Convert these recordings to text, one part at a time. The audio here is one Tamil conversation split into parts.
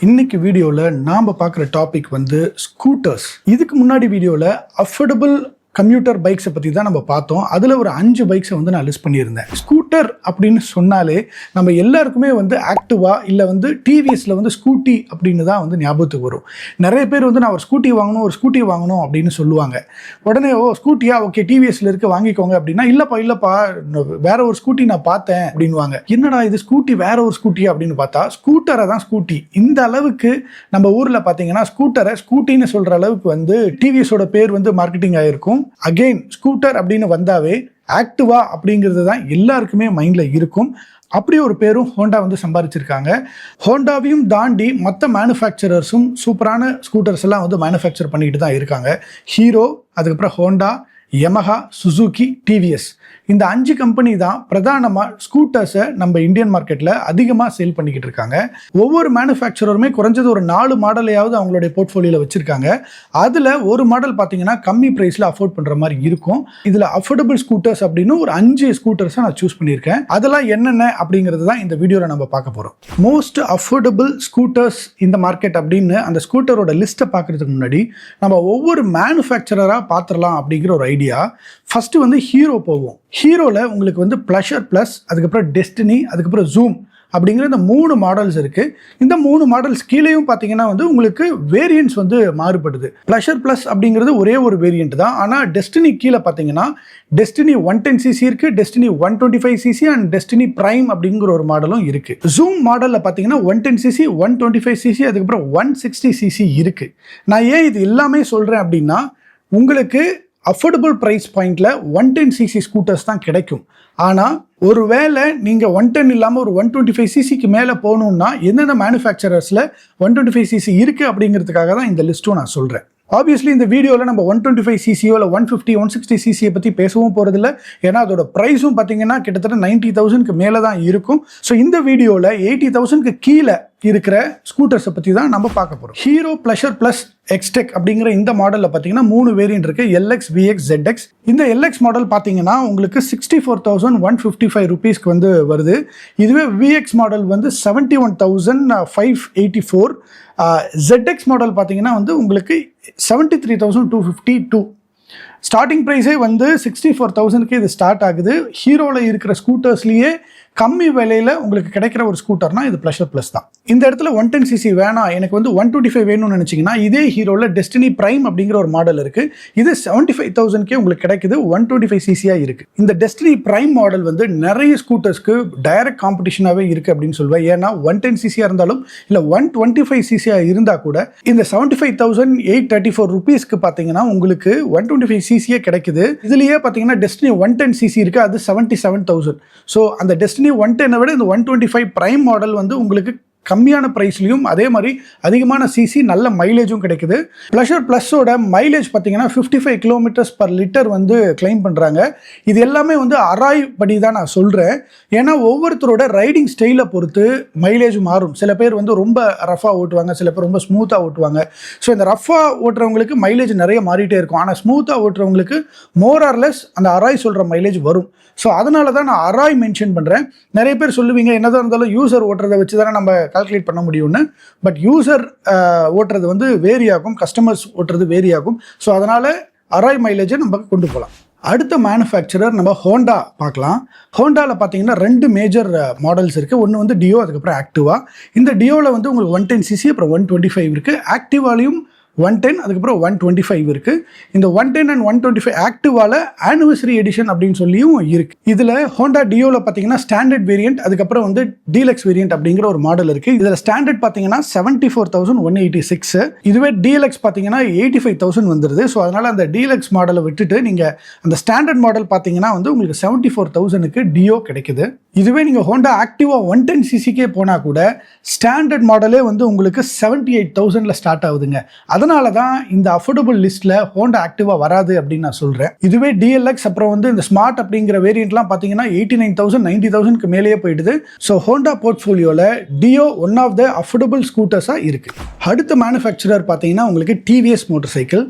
இன்னைக்கு வீடியோவில் நாம் பார்க்குற டாபிக் வந்து ஸ்கூட்டர்ஸ் இதுக்கு முன்னாடி வீடியோவில் அஃபோர்டபுள் கம்ப்யூட்டர் பைக்ஸை பற்றி தான் நம்ம பார்த்தோம். அதில் ஒரு அஞ்சு பைக்ஸை வந்து நான் லிஸ்ட் பண்ணியிருந்தேன். ஸ்கூட்டர் அப்படின்னு சொன்னாலே நம்ம எல்லாருக்குமே வந்து ஆக்டிவா இல்லை வந்து டிவிஎஸில் வந்து ஸ்கூட்டி அப்படின்னு தான் வந்து ஞாபகத்துக்கு வரும். நிறைய பேர் வந்து நான் ஒரு ஸ்கூட்டி வாங்கணும் ஒரு ஸ்கூட்டி வாங்கணும் அப்படின்னு சொல்லுவாங்க. உடனே ஓ ஸ்கூட்டியா? ஓகே டிவிஎஸ்ல இருக்கு வாங்கிக்கோங்க அப்படின்னா இல்லைப்பா இல்லைப்பா வேற ஒரு ஸ்கூட்டி நான் பார்த்தேன் அப்படின்வாங்க என்னடா இது ஸ்கூட்டி வேற ஒரு ஸ்கூட்டி அப்படின்னு பார்த்தா ஸ்கூட்டரை தான் ஸ்கூட்டி. இந்த அளவுக்கு நம்ம ஊரில் பார்த்தீங்கன்னா ஸ்கூட்டரை ஸ்கூட்டின்னு சொல்கிற அளவுக்கு வந்து டிவிஎஸோட பேர் வந்து மார்க்கெட்டிங் ஆகிருக்கும் அகெயின் ஸ்கூட்டர் அப்படின்னு வந்தாவே ஆக்டிவா அப்படிங்கிறது தான் எல்லாருக்குமே மைண்டில் இருக்கும். அப்படி ஒரு பேரும் ஹோண்டா வந்து சம்பாதிச்சிருக்காங்க ஹோண்டாவையும் தாண்டி மற்ற மேனுஃபேக்சரர்ஸும் சூப்பரான ஸ்கூட்டர்ஸ் எல்லாம் வந்து மேனுஃபேக்சர் பண்ணிட்டு தான் இருக்காங்க. ஹீரோ அதுக்கப்புறம் ஹோண்டா யமஹா சுசுகி டிவிஎஸ் இந்த அஞ்சு கம்பெனி தான் பிரதானமாக ஸ்கூட்டர்ஸை நம்ம இந்தியன் மார்க்கெட்டில் அதிகமாக சேல் பண்ணிக்கிட்டு இருக்காங்க. ஒவ்வொரு மேனுஃபேக்சரருமே குறைஞ்சது ஒரு நாலு மாடலையாவது அவங்களுடைய போர்ட்ஃபோலியோவில் வச்சுருக்காங்க. அதில் ஒரு மாடல் பார்த்தீங்கன்னா கம்மி ப்ரைஸில் அஃபோர்ட் பண்ணுற மாதிரி இருக்கும். இதில் அஃபோர்டபுள் ஸ்கூட்டர்ஸ் அப்படின்னு ஒரு அஞ்சு ஸ்கூட்டர்ஸை நான் சூஸ் பண்ணியிருக்கேன். அதெல்லாம் என்னென்ன அப்படிங்கிறது தான் இந்த வீடியோவில் நம்ம பார்க்க போகிறோம் மோஸ்ட் அஃபோர்டபுள் ஸ்கூட்டர்ஸ் இந்த மார்க்கெட் அப்படின்னு அந்த ஸ்கூட்டரோட லிஸ்ட்டை பார்க்குறதுக்கு முன்னாடி நம்ம ஒவ்வொரு மேனுஃபேக்சரராக பார்த்துடலாம் அப்படிங்கிற ஒரு ஐடியா ஃபஸ்ட்டு வந்து ஹீரோ போவோம். ஹீரோவில் உங்களுக்கு வந்து ப்ளஷர் ப்ளஸ் அதுக்கப்புறம் டெஸ்டினி அதுக்கப்புறம் ஜூம் அப்படிங்கிற இந்த மூணு மாடல்ஸ் இருக்குது இந்த மூணு மாடல்ஸ் கீழேயும் பார்த்தீங்கன்னா வந்து உங்களுக்கு வேரியன்ட்ஸ் வந்து மாறுபடுது. ப்ளஷர் ப்ளஸ் அப்படிங்கிறது ஒரே ஒரு வேரியண்ட் தான். ஆனால் டெஸ்டினி கீழே பார்த்தீங்கன்னா டெஸ்டினி ஒன் டென் சிசி இருக்குது destiny one twenty five CC and destiny prime அப்படிங்கிற ஒரு மாடலும் இருக்குது ஜூம் மாடலில் பார்த்தீங்கன்னா one ten CC one twenty five CC அதுக்கப்புறம் ஒன் சிக்ஸ்டி சிசி இருக்குது நான் ஏன் இது எல்லாமே சொல்கிறேன் அப்படின்னா உங்களுக்கு அஃபோர்டபுள் ப்ரைஸ் பாயிண்டில் ஒன் டென் சிசி ஸ்கூட்டர்ஸ் தான் கிடைக்கும். ஆனால் ஒரு வேளை நீங்கள் ஒன் டென் இல்லாமல் ஒரு ஒன் டுவெண்ட்டி ஃபைவ் சிசிக்கு மேலே போகணுன்னா எந்தெந்த மேனுஃபேக்சரர்ஸில் ஒன் டுவெண்ட்டி ஃபைவ் சிசி இருக்குது அப்படிங்கிறதுக்காக தான் இந்த லிஸ்ட்டும் நான் சொல்கிறேன் ஆப்வியஸ்லி இந்த வீடியோவில் நம்ம ஒன் டுவெண்ட்டி ஃபைவ் சிசியோ இல்லை ஒன் ஃபிஃப்டி ஒன் சிக்ஸ்டி சிசியை பற்றி பேசவும் போகிறதில்ல ஏன்னா அதோட ப்ரைஸும் பார்த்தீங்கன்னா கிட்டத்தட்ட நைன்ட்டி தௌசண்ட்க்கு மேலே தான் இருக்கும். ஸோ இந்த வீடியோவில் எயிட்டி தௌசண்ட்க்கு கீழே இருக்கிற ஸ்கூட்டர்ஸை பற்றி தான் நம்ம பார்க்க போகிறோம் ஹீரோ ப்ளஷர் ப்ளஸ் எக்ஸ்டெக் அப்படிங்கிற இந்த மாடலில் பார்த்தீங்கன்னா மூணு வேரியன்ட் இருக்கு. எல்எக்ஸ் விஎக்ஸ் ஜெட்எக்ஸ் இந்த எல்எக்ஸ் மாடல் பார்த்தீங்கன்னா உங்களுக்கு sixty four thousand one fifty five ருபீஸ்க்கு வந்து வருது. இதுவே விஎக்ஸ் மாடல் வந்து seventy one thousand five eighty four ZX model பார்த்தீங்கன்னா வந்து உங்களுக்கு seventy three thousand two fifty two starting ப்ரைஸே வந்து சிக்ஸ்டி ஃபோர் தௌசண்ட்க்கு இது ஸ்டார்ட் ஆகுது. ஹீரோவில் இருக்கிற ஸ்கூட்டர்ஸ்லேயே கம்மி விலையில் உங்களுக்கு கிடைக்கிற ஒரு ஸ்கூட்டர்னா இது ப்ளஷர் ப்ளஸ் தான். இந்த இடத்துல ஒன் டென் சிசி வேணாம். எனக்கு வந்து ஒன் டுவெண்ட்டி ஃபைவ் வேணும்னு நினச்சிங்கன்னா இதே ஹீரோவில் டெஸ்டினி ப்ரைம் அப்படிங்கிற ஒரு மாடல் இருக்குது இது செவன்ட்டி ஃபைவ் தௌசண்ட்கே உங்களுக்கு கிடைக்குது. ஒன் டுவெண்ட்டி ஃபைவ் சிசியாக இருக்குது இந்த டெஸ்டினி ப்ரைம் மாடல் வந்து நிறைய ஸ்கூட்டர்ஸ்க்கு டைரக்ட் காம்படிஷனாகவே இருக்குது அப்படின்னு சொல்லுவேன். ஏன்னா ஒன் டென் சிசியாக இருந்தாலும் இல்லை ஒன் டுவெண்ட்டி ஃபைவ் சிசியாக இருந்தால் கூட இந்த seventy five thousand eight thirty four ருபீஸ்க்கு பார்த்தீங்கன்னா உங்களுக்கு ஒன் டுவெண்ட்டி ஃபைவ் சிசியே கிடைக்குது. இதுலேயே பார்த்தீங்கன்னா டெஸ்டினி ஒன் டென் சிசி இருக்குது அது செவன்ட்டி செவன் தௌசண்ட் ஸோ அந்த டெஸ்டினி ஒன் டென்னை விட இந்த one twenty five prime model வந்து உங்களுக்கு கம்மியான ப்ரைஸ்லையும் அதே மாதிரி அதிகமான சிசி நல்ல மைலேஜும் கிடைக்குது. ப்ளஷர் ப்ளஸ்ஸோட மைலேஜ் பார்த்தீங்கன்னா fifty five kilometres per litre வந்து கிளைம் பண்ணுறாங்க இது எல்லாமே வந்து அராய் படி தான் நான் சொல்கிறேன் ஏன்னா ஒவ்வொருத்தரோட ரைடிங் ஸ்டைலை பொறுத்து மைலேஜ் மாறும். சில பேர் வந்து ரொம்ப ரஃபாக ஓட்டுவாங்க சில பேர் ரொம்ப ஸ்மூத்தாக ஓட்டுவாங்க. ஸோ இந்த ரஃபாக ஓட்டுறவங்களுக்கு மைலேஜ் நிறைய மாறிட்டே இருக்கும். ஆனால் ஸ்மூத்தாக ஓட்டுறவங்களுக்கு மோர் ஆர்லெஸ் அந்த அராய் சொல்கிற மைலேஜ் வரும். ஸோ அதனால தான் நான் அராய் மென்ஷன் பண்ணுறேன் நிறைய பேர் சொல்லுவீங்க என்னதான் இருந்தாலும் யூசர் ஓட்டுறதை வச்சு தானே நம்ம கால்குலேட் பண்ண முடியும்னு. பட் யூசர் ஓட்டுறது வந்து வேரி ஆகும் கஸ்டமர்ஸ் ஓட்டுறது வேரி ஆகும் ஸோ அதனால் அராய் மைலேஜை நம்ம கொண்டு போகலாம் அடுத்த மேனுஃபேக்சரர் நம்ம ஹோண்டா பார்க்கலாம். ஹோண்டாவில் பார்த்தீங்கன்னா ரெண்டு மேஜர் மாடல்ஸ் இருக்குது ஒன்று வந்து டியோ அதுக்கப்புறம் ஆக்டிவா இந்த டியோவில் வந்து உங்களுக்கு ஒன் டென் சிசி அப்புறம் ஒன் டுவெண்ட்டி ஃபைவ் இருக்குது ஆக்டிவாலையும் ஒன் டென் அதுக்கப்புறம் ஒன் டுவெண்ட்டி ஃபைவ் இருக்குது இந்த one ten and one twenty five ஆக்டிவால anniversary edition அப்படின்னு சொல்லியும் இருக்குது இதில் ஹோண்டா டியோவில் பார்த்தீங்கன்னா ஸ்டாண்டர்ட் வேரியன்ட் அதுக்கப்புறம் வந்து டீலக்ஸ் வேரியன்ட் அப்படிங்கிற ஒரு மாடல் இருக்குது இதில் ஸ்டாண்டர்ட் பார்த்தீங்கன்னா seventy four thousand one eighty six இதுவே டீலக்ஸ் பார்த்தீங்கன்னா எயிட்டி ஃபைவ் தௌசண்ட் வந்துருது. ஸோ அதனால் அந்த டீலக்ஸ் மாடலை விட்டுட்டு நீங்கள் அந்த ஸ்டாண்டர்ட் மாடல் பார்த்தீங்கன்னா வந்து உங்களுக்கு செவன்ட்டி ஃபோர் தௌசண்ட்க்கு டியோ கிடைக்குது. இதுவே நீங்கள் ஹோண்டா ஆக்டிவா ஒன் டென் சிசிக்கே போனால் கூட ஸ்டாண்டர்ட் மாடலே வந்து உங்களுக்கு செவன்ட்டி எயிட் தௌசண்டில் ஸ்டார்ட் ஆகுதுங்க. அதனால தான் இந்த அஃபோர்டபுள் லிஸ்ட்டில் ஹோண்டா ஆக்டிவாக வராது அப்படின்னு நான் சொல்கிறேன் இதுவே டிஎல்எக்ஸ் அப்புறம் வந்து இந்த ஸ்மார்ட் அப்படிங்கிற வேரியண்ட்லாம் பார்த்தீங்கன்னா எயிட்டி நைன் தௌசண்ட் நைன்ட்டி தௌசண்ட்க்கு மேலேயே போயிடுது. So Honda போர்ட்ஃபோலியோவில் Dio one of the affordable ஸ்கூட்டர்ஸாக இருக்குது அடுத்த மேனுஃபேக்சரர் பார்த்தீங்கன்னா உங்களுக்கு டிவிஎஸ் மோட்டர் சைக்கிள்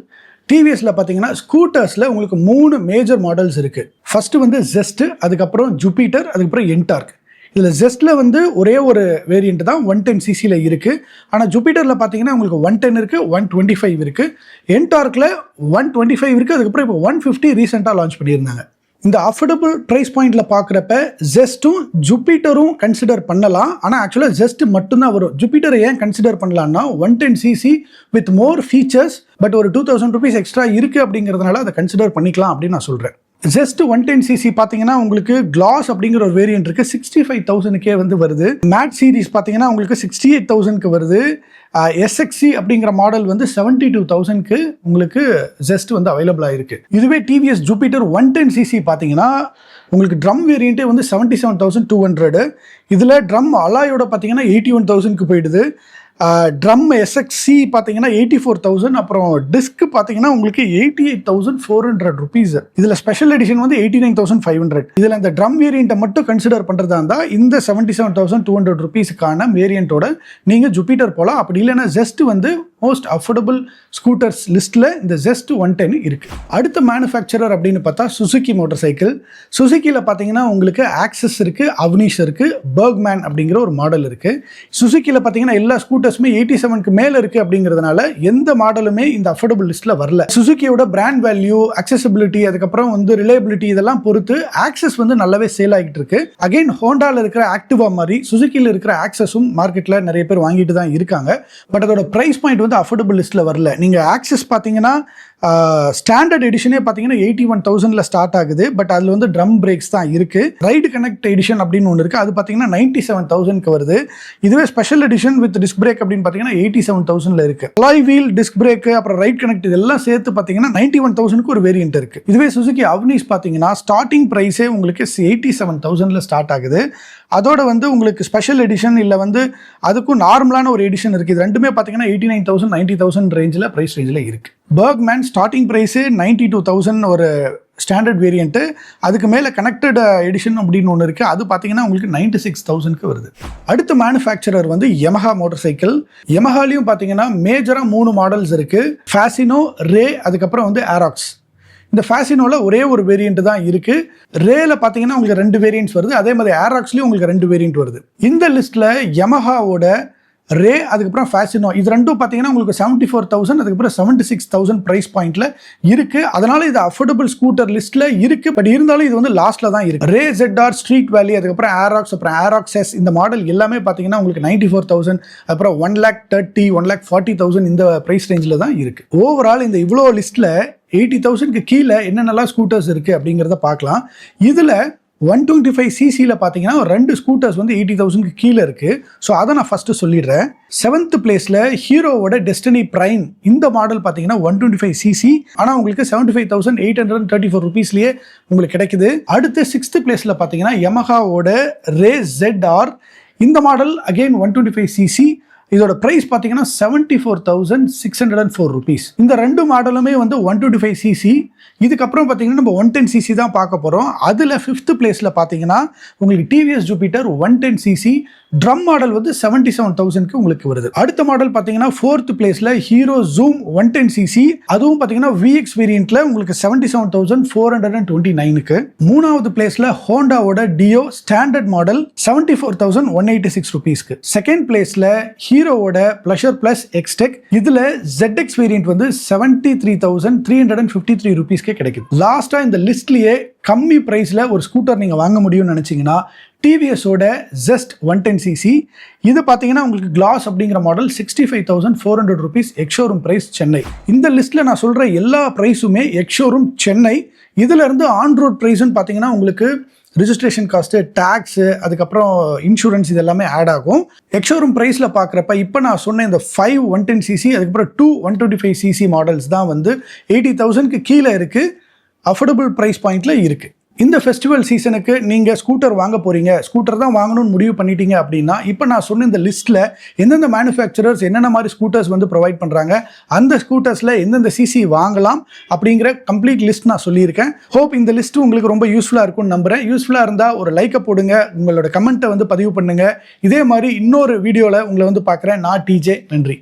டிவிஎஸில் பார்த்தீங்கன்னா ஸ்கூட்டர்ஸில் உங்களுக்கு மூணு மேஜர் மாடல்ஸ் இருக்குது ஃபஸ்ட்டு வந்து ஜெஸ்ட்டு அதுக்கப்புறம் ஜூபிட்டர் அதுக்கப்புறம் என்டார்க் இதில் ஜெஸ்ட்டில் வந்து ஒரே ஒரு வேரியண்ட் தான் ஒன் டென் சிசியில் இருக்குது ஆனால் ஜூபிட்டரில் பார்த்தீங்கன்னா உங்களுக்கு ஒன் டென் இருக்குது ஒன் டுவெண்ட்டி ஃபைவ் இருக்குது என்டார்க்கில் ஒன் டுவெண்ட்டி ஃபைவ் இருக்குது அதுக்கப்புறம் இப்போ ஒன் ஃபிஃப்டி ரீசெண்டாக லான்ச் பண்ணியிருந்தாங்க. இந்த அஃபோர்டபுள் ப்ரைஸ் பாயிண்டில் பார்க்குறப்ப ஜெஸ்ட்டும் ஜூபிட்டரும் கன்சிடர் பண்ணலாம். ஆனால் ஆக்சுவலாக ஜெஸ்ட் மட்டும்தான் வரும். ஜூபிட்டரை ஏன் கன்சிடர் பண்ணலான்னா one ten CC with more features but ஒரு டூ தௌசண்ட் ருபீஸ் எக்ஸ்ட்ரா இருக்குது அப்படிங்கிறதுனால அதை கன்சிடர் பண்ணிக்கலாம் அப்படின்னு நான் சொல்கிறேன் ஜஸ்ட் ஒன் டென் சிசி பார்த்தீங்கன்னா உங்களுக்கு கிளாஸ் அப்படிங்கிற ஒரு வேரியன்ட் இருக்கு. சிக்ஸ்டி ஃபைவ் தௌசண்ட்க்கே வந்து வருது. மேட் சீரிஸ் பார்த்தீங்கன்னா உங்களுக்கு சிக்ஸ்டி எயிட் தௌசண்ட்க்கு வருது. எஸ்எக்சி அப்படிங்கிற மாடல் வந்து செவன்டி டூ தௌசண்ட்க்கு உங்களுக்கு ஜெஸ்ட் வந்து அவைலபிளாக இருக்கு இதுவே TVS Jupiter one ten CC பார்த்தீங்கன்னா உங்களுக்கு ட்ரம் வேரியண்ட்டே வந்து seventy seven thousand two hundred இதில் ட்ரம் அலாயோட பார்த்தீங்கன்னா எயிட்டி ஒன் தௌசண்ட்க்கு போயிடுது. ட்ரம் எஸ்எக்ஸி பார்த்தீங்கன்னா எயிட்டி ஃபோர் தௌசண்ட் அப்புறம் டிஸ்க் பார்த்தீங்கன்னா உங்களுக்கு eighty eight thousand four hundred rupees இதில் ஸ்பெஷல் எடிஷன் வந்து eighty nine thousand five hundred இதில் இந்த ட்ரம் வேரியண்ட்டை மட்டும் கன்சிடர் பண்ணுறதா இருந்தால் இந்த seventy seven thousand two hundred ருபீஸுக்கான வேரியண்ட்டோட நீங்கள் ஜூபிட்டர் போகலாம் அப்படி இல்லைன்னா ஜஸ்ட் வந்து மோஸ்ட் அஃபோர்டபுள் ஸ்கூட்டர்ஸ் லிஸ்ட்டில் இந்த ஜெஸ்ட் ஒன் டென் இருக்குது அடுத்த மேனுஃபேக்சரர் அப்படின்னு பார்த்தா சுசுக்கி மோட்டர் சைக்கிள் சுசுக்கியில் பார்த்தீங்கன்னா உங்களுக்கு ஆக்சஸ் இருக்குது அவனீஷ் இருக்குது பர்க்மேன் அப்படிங்கிற ஒரு மாடல் இருக்குது சுசுக்கியில் பார்த்தீங்கன்னா எல்லா ஸ்கூட்டர் ஸ்கூட்டர்ஸுமே எயிட்டி செவனுக்கு மேலே இருக்குது அப்படிங்கிறதுனால எந்த மாடலுமே இந்த அஃபோர்டபுள் லிஸ்ட்டில் வரல. சுசுக்கியோட பிராண்ட் வேல்யூ அக்சசபிலிட்டி அதுக்கப்புறம் வந்து ரிலேபிலிட்டி இதெல்லாம் பொறுத்து ஆக்சஸ் வந்து நல்லாவே சேல் ஆகிட்டு இருக்கு. அகைன் ஹோண்டாவில் இருக்கிற ஆக்டிவா மாதிரி சுசுக்கியில் இருக்கிற ஆக்சஸும் மார்க்கெட்டில் நிறைய பேர் வாங்கிட்டு தான் இருக்காங்க. பட் அதோட ப்ரைஸ் பாயிண்ட் வந்து அஃபோர்டபுள் லிஸ்ட்டில் வரல. நீங்கள் ஆக்சஸ் பார்த்தீங்கன்னா ஸ்டாண்டர்ட் எடிஷனே பார்த்தீங்கன்னா எயிட்டி ஒன் தௌசண்டில் ஸ்டார்ட் ஆகுது. பட் அதில் வந்து ட்ரம் பிரேக்ஸ் தான் இருக்குது ரைடு கனெக்ட் எடிஷன் அப்படின்னு ஒன்று இருக்குது அது பார்த்தீங்கன்னா நைன்ட்டி செவன் தௌசண்ட்க்கு வருது. இதுவே special edition with disc brake அப்படின்னு பார்த்தீங்கன்னா எயிட்டி செவன் தௌசண்டில் இருக்குது அலாய் வீல் டிஸ்க் பிரேக் அப்புறம் ரைட் கனெக்ட் இதெல்லாம் சேர்த்து பார்த்தீங்கன்னா நைன்ட்டி ஒன் தௌசண்ட்க்கு ஒரு வேரியன்ட் இருக்குது இதுவே சுசுகி அவனீஸ் பார்த்தீங்கன்னா ஸ்டார்டிங் ப்ரைஸே உங்களுக்கு எயிட்டி செவன் தௌசண்டில் ஸ்டார்ட் ஆகுது. அதோட வந்து உங்களுக்கு ஸ்பெஷல் எடிஷன் இல்லை வந்து அதுக்கும் நார்மலான ஒரு எடிஷன் இருக்குது இது ரெண்டுமே பார்த்தீங்கன்னா eighty nine thousand ninety thousand ரேஞ்சில் ப்ரைஸ் ரேஞ்சில் இருக்குது Burgman starting price ninety two thousand ஒரு ஸ்டாண்டர்ட் வேரியண்ட்டு அதுக்கு மேலே கனெக்டட் எடிஷன் அப்படின்னு ஒன்று இருக்குது அது பார்த்தீங்கன்னா உங்களுக்கு நைன்டி சிக்ஸ் தௌசண்ட்க்கு வருது. அடுத்த மேனுஃபேக்சரர் வந்து யமஹா மோட்டார் சைக்கிள் யமஹாலையும் பார்த்தீங்கன்னா மேஜராக மூணு மாடல்ஸ் இருக்குது ஃபேசினோ ரே அதுக்கப்புறம் வந்து ஏராக்ஸ் இந்த ஃபேசினோவில் ஒரே ஒரு வேரியண்ட் தான் இருக்குது ரேல பார்த்தீங்கன்னா உங்களுக்கு ரெண்டு வேரியன்ட்ஸ் வருது. அதே மாதிரி ஏராக்ஸ்லேயும் உங்களுக்கு ரெண்டு வேரியன்ட் வருது. இந்த லிஸ்ட்டில் யமஹாவோட ரே அதுக்கப்புறம் ஃபேஷனோ இது ரெண்டும் பார்த்தீங்கன்னா உங்களுக்கு செவன்ட்டி ஃபோர் தௌசண்ட் அதுக்கப்புறம் செவன்ட்டி சிக்ஸ் தௌசண்ட் ப்ரைஸ் பாயிண்ட்டில் இருக்குது அதனால் இது அஃபோர்டபுள் ஸ்கூட்டர் லிஸ்ட்டில் இருக்குது பட் இருந்தாலும் இது வந்து லாஸ்ட்டில் தான் இருக்குது ரே ஜெட்ஆர் ஸ்ட்ரீட் வேலி அதுக்கப்புறம் ஏராக்ஸ் அப்புறம் ஏராக்ஸ் எஸ் இந்த மாடல் எல்லாமே பார்த்தீங்கன்னா உங்களுக்கு நைன்ட்டி ஃபோர் தௌசண்ட் அப்புறம் one lakh thirty one lakh forty thousand இந்த ப்ரைஸ் ரேஞ்சில் தான் இருக்குது ஓவரால் இந்த இவ்வளோ லிஸ்ட்டில் எயிட்டி தௌசண்ட்க்கு கீழே என்னென்னலாம் ஸ்கூட்டர்ஸ் இருக்குது அப்படிங்கிறத பார்க்கலாம். இதில் ஒன் டுவெண்ட்டி ஃபைவ் சிசியில் பார்த்தீங்கன்னா ரெண்டு ஸ்கூட்டர்ஸ் வந்து எயிட்டி தௌசண்ட்க்கு கீழே இருக்குது ஸோ அதை நான் ஃபஸ்ட்டு சொல்லிடுறேன். செவன்த் பிளேஸில் ஹீரோவோட டெஸ்டினி ப்ரைம் இந்த மாடல் பார்த்தீங்கன்னா ஒன் டுவெண்ட்டி ஃபைவ் சிசி ஆனால் உங்களுக்கு seventy five thousand eight hundred thirty four ருபீஸ்லேயே உங்களுக்கு கிடைக்குது. அடுத்து சிக்ஸ்த் பிளேஸில் பார்த்தீங்கன்னா யமஹாவோட ரே ஜெட் ஆர் இந்த model again one twenty five CC இதோட ப்ரைஸ் பார்த்தீங்கன்னா seventy four thousand six hundred and four rupees இந்த ரெண்டு மாடலுமே வந்து ஒன் டுவெண்ட்டி ஃபைவ் சிசி இதுக்கப்புறம் பார்த்தீங்கன்னா நம்ம ஒன் டென் சிசி தான் பார்க்க போகிறோம் அதில் ஃபிஃப்த் பிளேஸில் பார்த்தீங்கன்னா உங்களுக்கு TVS Jupiter one ten CC drum model வந்து செவன்ட்டி செவன் தௌசண்ட்க்கு உங்களுக்கு வருது. அடுத்த மாடல் பார்த்தீங்கன்னா ஃபோர்த் பிளேஸில் Hero Zoom one ten CC அதுவும் பார்த்தீங்கன்னா விஎக்ஸ் வேரியண்ட்டில் உங்களுக்கு seventy seven thousand four hundred and twenty நைனுக்கு மூணாவது பிளேஸில் ஹோண்டாவோட Dio standard model seventy four thousand one eighty six ருபீஸ்க்கு செகண்ட் பிளேஸில் ஹீரோவோட ப்ளஷர் ப்ளஸ் எக்ஸ்டெக் இதில் ZX வேரியண்ட் வந்து seventy three thousand three hundred and fifty three ருபீஸ்க்கே கிடைக்குது லாஸ்ட்டாக இந்த லிஸ்ட்லேயே கம்மி ப்ரைஸில் ஒரு ஸ்கூட்டர் நீங்கள் வாங்க முடியும்னு நினச்சிங்கன்னா டிவிஎஸோட ஜஸ்ட் ஒன் டென் சிசி இது பார்த்தீங்கன்னா உங்களுக்கு கிளாஸ் அப்படிங்கிற model sixty five thousand four hundred rupees ex showroom price Chennai. இந்த லிஸ்ட்டில் நான் சொல்கிற எல்லா ப்ரைஸுமே எக்ஷோரூம் சென்னை. இதிலிருந்து ஆன் ரோட் ப்ரைஸ்னு பார்த்தீங்கன்னா உங்களுக்கு ரிஜிஸ்ட்ரேஷன் காஸ்ட்டு டேக்ஸு அதுக்கப்புறம் இன்சூரன்ஸ் இது எல்லாமே ஆட் ஆகும். எக்ஷோரூம் ப்ரைஸில் பார்க்குறப்ப இப்போ நான் சொன்ன இந்த ஃபைவ் ஒன் டென் சிசி அதுக்கப்புறம் two one twenty five CC models தான் வந்து எயிட்டி தௌசண்ட்க்கு கீழே இருக்குது அஃபோர்டபுள் ப்ரைஸ் பாயிண்ட்டில் இருக்குது இந்த ஃபெஸ்டிவல் சீசனுக்கு நீங்கள் ஸ்கூட்டர் வாங்க போகிறீங்க ஸ்கூட்டர் தான் வாங்கணும்னு முடிவு பண்ணிட்டீங்க அப்படின்னா இப்போ நான் சொன்ன இந்த லிஸ்ட்டில் எந்தெந்த மேனுஃபேக்சரர்ஸ் என்னென்ன மாதிரி ஸ்கூட்டர்ஸ் வந்து ப்ரொவைட் பண்ணுறாங்க அந்த ஸ்கூட்டர்ஸில் எந்தெந்த சிசி வாங்கலாம் அப்படிங்கிற கம்ப்ளீட் லிஸ்ட் நான் சொல்லியிருக்கேன். ஹோப் இந்த லிஸ்ட் உங்களுக்கு ரொம்ப யூஸ்ஃபுல்லாக இருக்கும்னு நம்புகிறேன் யூஸ்ஃபுல்லாக இருந்தால் ஒரு லைக்கை போடுங்க உங்களோட கமெண்ட்டை வந்து பதிவு பண்ணுங்கள் இதே மாதிரி இன்னொரு வீடியோவில் உங்களை வந்து பார்க்குறேன். நான் டிஜே நன்றி.